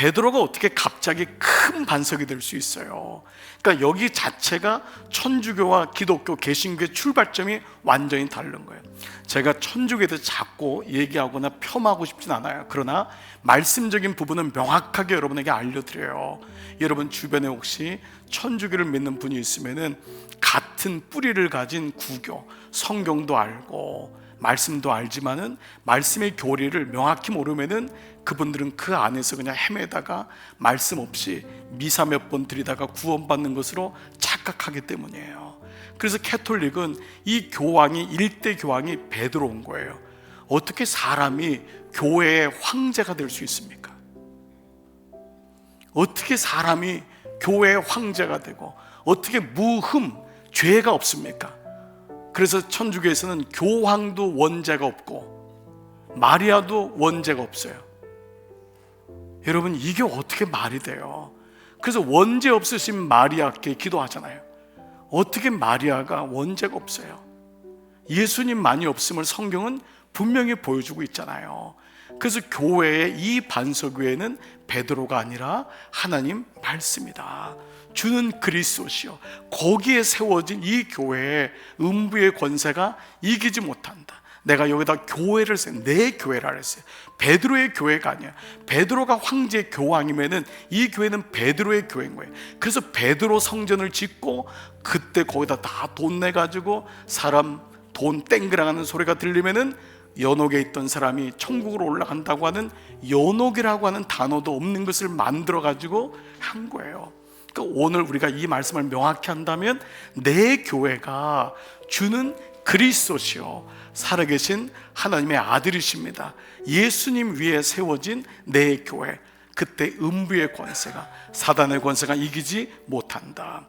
베드로가 어떻게 갑자기 큰 반석이 될 수 있어요? 그러니까 여기 자체가 천주교와 기독교 개신교의 출발점이 완전히 다른 거예요. 제가 천주교에 대해서 자꾸 얘기하거나 폄하고 싶진 않아요. 그러나 말씀적인 부분은 명확하게 여러분에게 알려드려요. 여러분 주변에 혹시 천주교를 믿는 분이 있으면은 같은 뿌리를 가진 구교, 성경도 알고 말씀도 알지만은 말씀의 교리를 명확히 모르면은 그분들은 그 안에서 그냥 헤매다가 말씀 없이 미사 몇 번 드리다가 구원받는 것으로 착각하기 때문이에요. 그래서 캐톨릭은 이 교황이 일대 교황이 베드로인 거예요. 어떻게 사람이 교회의 황제가 될 수 있습니까? 어떻게 사람이 교회의 황제가 되고 어떻게 무흠 죄가 없습니까? 그래서 천주교에서는 교황도 원죄가 없고 마리아도 원죄가 없어요. 여러분 이게 어떻게 말이 돼요? 그래서 원죄 없으신 마리아께 기도하잖아요. 어떻게 마리아가 원죄가 없어요? 예수님만이 없음을 성경은 분명히 보여주고 있잖아요. 그래서 교회의 이 반석 위에는 베드로가 아니라 하나님 말씀이다. 주는 그리스도시요. 거기에 세워진 이 교회의 음부의 권세가 이기지 못한다. 내가 여기다 교회를 세내 교회라 그랬어요. 베드로의 교회가 아니야. 베드로가 황제 교황이면은 이 교회는 베드로의 교회인 거예요. 그래서 베드로 성전을 짓고 그때 거기다 다 돈 내 가지고 사람 돈 땡그랑하는 소리가 들리면은 연옥에 있던 사람이 천국으로 올라간다고 하는 연옥이라고 하는 단어도 없는 것을 만들어 가지고 한 거예요. 그러니까 오늘 우리가 이 말씀을 명확히 한다면 내 교회가 주는 그리스도시요 살아계신 하나님의 아들이십니다. 예수님 위에 세워진 내 교회 그때 음부의 권세가 사단의 권세가 이기지 못한다.